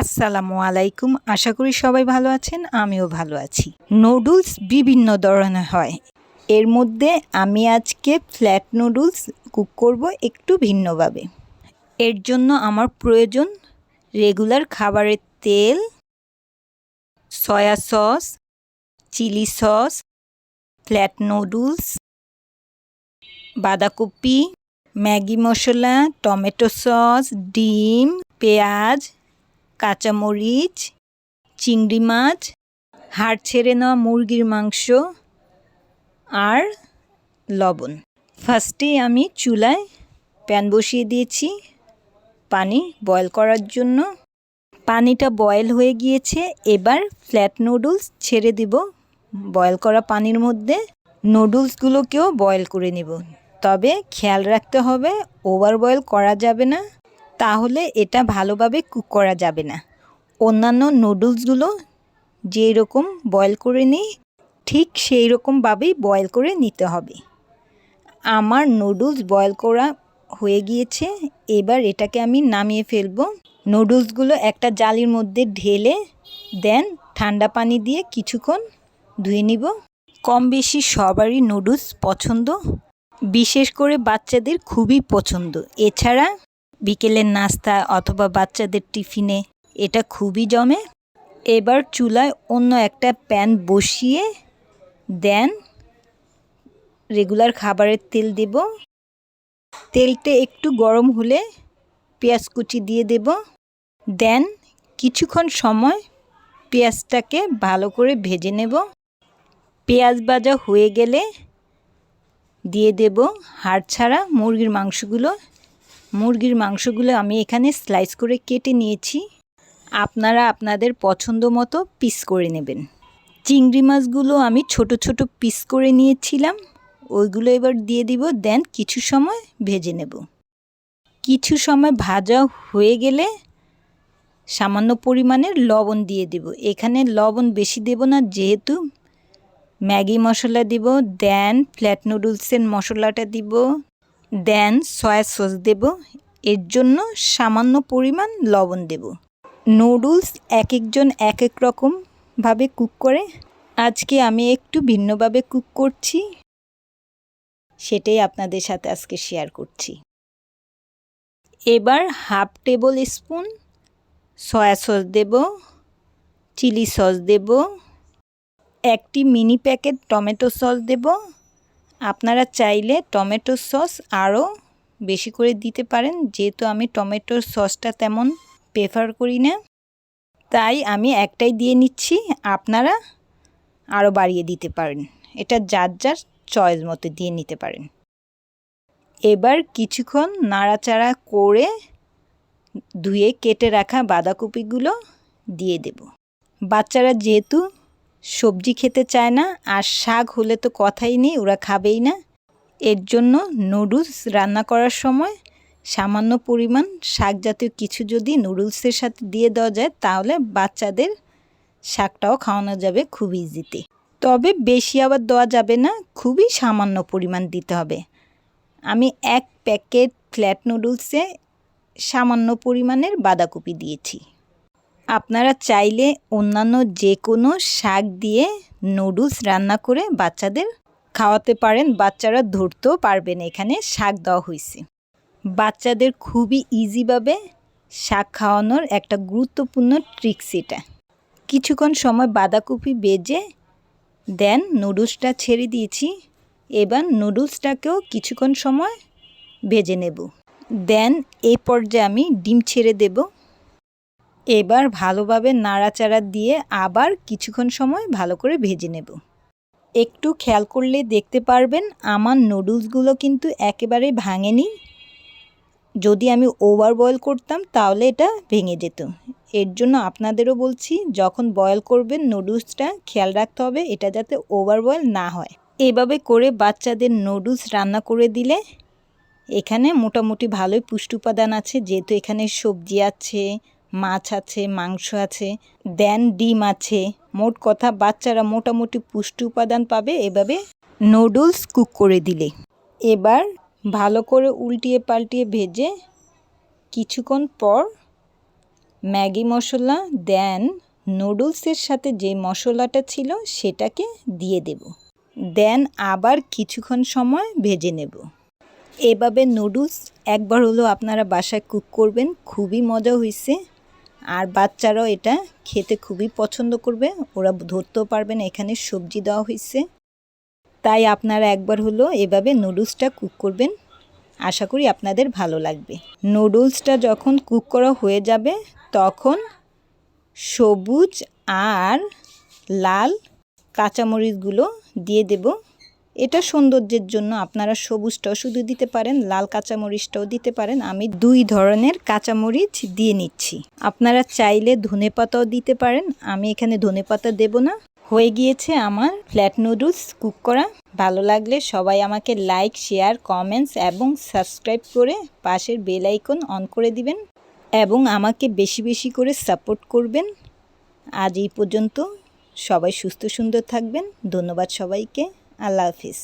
আসসালামু আলাইকুম। আশা করি সবাই ভালো আছেন, আমিও ভালো আছি। নুডলস বিভিন্ন ধরনের হয়। এর মধ্যে আমি আজকে ফ্ল্যাট নুডলস কুক করব একটু ভিন্নভাবে। এর জন্য আমার প্রয়োজন রেগুলার খাবারের তেল soya sauce chilli sauce flat noodles, বাঁধাকপি, ম্যাগি মশলা, টমেটো সস ডিম, পেঁয়াজ কাঁচামরিচ, চিংড়ি মাছ, হাড় ছেড়ে নেওয়া মুরগির মাংস আর লবণ। ফার্স্টে আমি চুলায় প্যান বসিয়ে দিয়েছি পানি বয়েল করার জন্য। পানিটা বয়েল হয়ে গিয়েছে। এবার ফ্ল্যাট নুডলস ছেড়ে দিব। বয়েল করা পানির মধ্যে নুডলসগুলোকেও বয়েল করে নেব। তবে খেয়াল রাখতে হবে ওভার বয়েল করা যাবে না। তাহলে এটা ভালোভাবে কুক করা যাবে না। অন্যান্য নুডলসগুলো যেই রকম বয়েল করে নিই, ঠিক সেই রকমভাবেই বয়েল করে নিতে হবে। আমার নুডলস বয়েল করা হয়ে গিয়েছে, এবার এটাকে আমি নামিয়ে ফেলব। নুডলসগুলো একটা জালির মধ্যে ঢেলে, দেন ঠান্ডা পানি দিয়ে কিছুক্ষণ ধুয়ে নিব। কম বেশি সবারই নুডলস পছন্দ, বিশেষ করে বাচ্চাদের খুবই পছন্দ। এছাড়া বিকেলের নাস্তা অথবা বাচ্চাদের টিফিনে, এটা খুবই জমে। এবার চুলায় অন্য একটা প্যান বসিয়ে দেন। রেগুলার খাবারের তেল দেব। তেলটা একটু গরম হলে পেঁয়াজ কুচি দিয়ে দেব। দেন কিছুক্ষণ সময় পেঁয়াজটাকে ভালো করে ভেজে নেব। পেঁয়াজ ভাজা হয়ে গেলে দিয়ে দেব হাড় ছাড়া মুরগির মাংসগুলো। মুরগির মাংসগুলো আমি এখানে স্লাইস করে কেটে নিয়েছি। আপনারা আপনাদের পছন্দ মতো পিস করে নেবেন। চিংড়ি মাছগুলো আমি ছোট ছোট পিস করে নিয়েছিলাম। ওইগুলো এবার দিয়ে দিব দেন কিছু সময় ভেজে নেব। কিছু সময় ভাজা হয়ে গেলে সামান্য পরিমাণের লবণ দিয়ে দেব। এখানে লবণ বেশি দেব না, যেহেতু ম্যাগি মশলা দিব দেন ফ্ল্যাট নুডলসের মশলাটা দিব। দেন সয়া সস দেব। এর জন্য সামান্য পরিমাণ লবণ দেব। নুডলস এক একজন এক এক রকমভাবে কুক করে। আজকে আমি একটু ভিন্নভাবে কুক করছি। সেটাই আপনাদের সাথে আজকে শেয়ার করছি। এবার half tablespoon soya sauce দেব, চিলি সস দেব, একটি মিনি প্যাকেট টমেটো সস দেব। আপনারা চাইলে টমেটো সস আরও বেশি করে দিতে পারেন, যেহেতু আমি টমেটোর সসটা তেমন প্রেফার করি না। তাই আমি একটাই দিয়ে নিচ্ছি, আপনারা আরও বাড়িয়ে দিতে পারেন। এটা যার যার চয়েস মতো দিয়ে নিতে পারেন। এবার কিছুক্ষণ নাড়াচাড়া করে ধুয়ে কেটে রাখা বাঁধাকপিগুলো দিয়ে দেব। বাচ্চারা যেহেতু সবজি খেতে চায় না, আর শাক হলে তো কথাই নেই, ওরা খাবেই না। এর জন্য নুডলস রান্না করার সময় সামান্য পরিমাণ শাক জাতীয় কিছু যদি নুডলসের সাথে দিয়ে দেওয়া যায়, তাহলে বাচ্চাদের শাকটাও খাওয়ানো যাবে খুব ইজিতে তবে বেশি আবার দেওয়া যাবে না, খুবই সামান্য পরিমাণ দিতে হবে। আমি এক প্যাকেট ফ্ল্যাট নুডলসে সামান্য পরিমাণের বাঁধাকপি দিয়েছি। আপনারা চাইলে অন্যান্য যে কোনো শাক দিয়ে নুডলস রান্না করে বাচ্চাদের খাওয়াতে পারেন। বাচ্চারা ধরতেও পারবেন, এখানে শাক দেওয়া হয়েছে। বাচ্চাদের খুবই ইজিভাবে শাক খাওয়ানোর একটা গুরুত্বপূর্ণ ট্রিক্স এটা। কিছুক্ষণ সময় বাঁধাকপি বেজে দেন নুডলসটা ছেড়ে দিয়েছি। এবার নুডলসটাকেও কিছুক্ষণ সময় ভেজে নেব। দেন এই পর্যায়ে আমি ডিম ছেড়ে দেব। এবার ভালোভাবে নাড়াচাড়া দিয়ে আবার কিছুক্ষণ সময় ভালো করে ভেজে নেব। একটু খেয়াল করলে দেখতে পারবেন আমার নুডলসগুলো কিন্তু একেবারে ভাঙেনি। যদি আমি ওভার বয়েল করতাম তাহলে এটা ভেঙে যেত। এর জন্য আপনাদেরও বলছি, যখন বয়েল করবেন নুডলসটা, খেয়াল রাখতে হবে এটা যাতে ওভার বয়েল না হয়। এভাবে করে বাচ্চাদের নুডলস রান্না করে দিলে এখানে মোটামুটি ভালোই পুষ্টি উপাদান আছে, যেহেতু এখানে সবজি আছে মাছ আছে, মাংস আছে, দেন ডিম আছে। মোট কথা বাচ্চারা মোটামুটি পুষ্টি উপাদান পাবে এভাবে নুডলস কুক করে দিলে। এবার ভালো করে উল্টিয়ে পাল্টিয়ে ভেজে কিছুক্ষণ পর ম্যাগি মশলা, দেন নুডলসের সাথে যে মশলাটা ছিল সেটাকে দিয়ে দেব। দেন আবার কিছুক্ষণ সময় ভেজে নেব। এভাবে নুডলস একবার হলো আপনারা বাসায় কুক করবেন, খুবই মজা হয়েছে আর বাচ্চারাও এটা খেতে খুবই পছন্দ করবে। ওরা ধরতেও পারবে না, এখানে সবজি দেওয়া হয়েছে। তাই আপনারা একবার হলো এভাবে নুডলসটা কুক করবেন। আশা করি আপনাদের ভালো লাগবে। নুডলসটা যখন কুক করা হয়ে যাবে, তখন সবুজ আর লাল কাঁচামরিচগুলো দিয়ে দেব। এটা সৌন্দর্যের জন্য আপনারা সবুজটাও শুধু দিতে পারেন, লাল কাঁচামরিচটাও দিতে পারেন। আমি দুই ধরনের কাঁচামরিচ দিয়ে নিচ্ছি। আপনারা চাইলে ধনেপাতাও দিতে পারেন। আমি এখানে ধনেপাতা দেবো না। হয়ে গিয়েছে আমার ফ্ল্যাট নুডলস কুক করা। ভালো লাগলে সবাই আমাকে লাইক শেয়ার কমেন্টস এবং সাবস্ক্রাইব করে পাশের বেল আইকন অন করে দিবেন এবং আমাকে বেশি বেশি করে সাপোর্ট করবেন। আজ এই পর্যন্ত সবাই সুস্থ সুন্দর থাকবেন। ধন্যবাদ সবাইকে। আল্লাহ হাফিজ।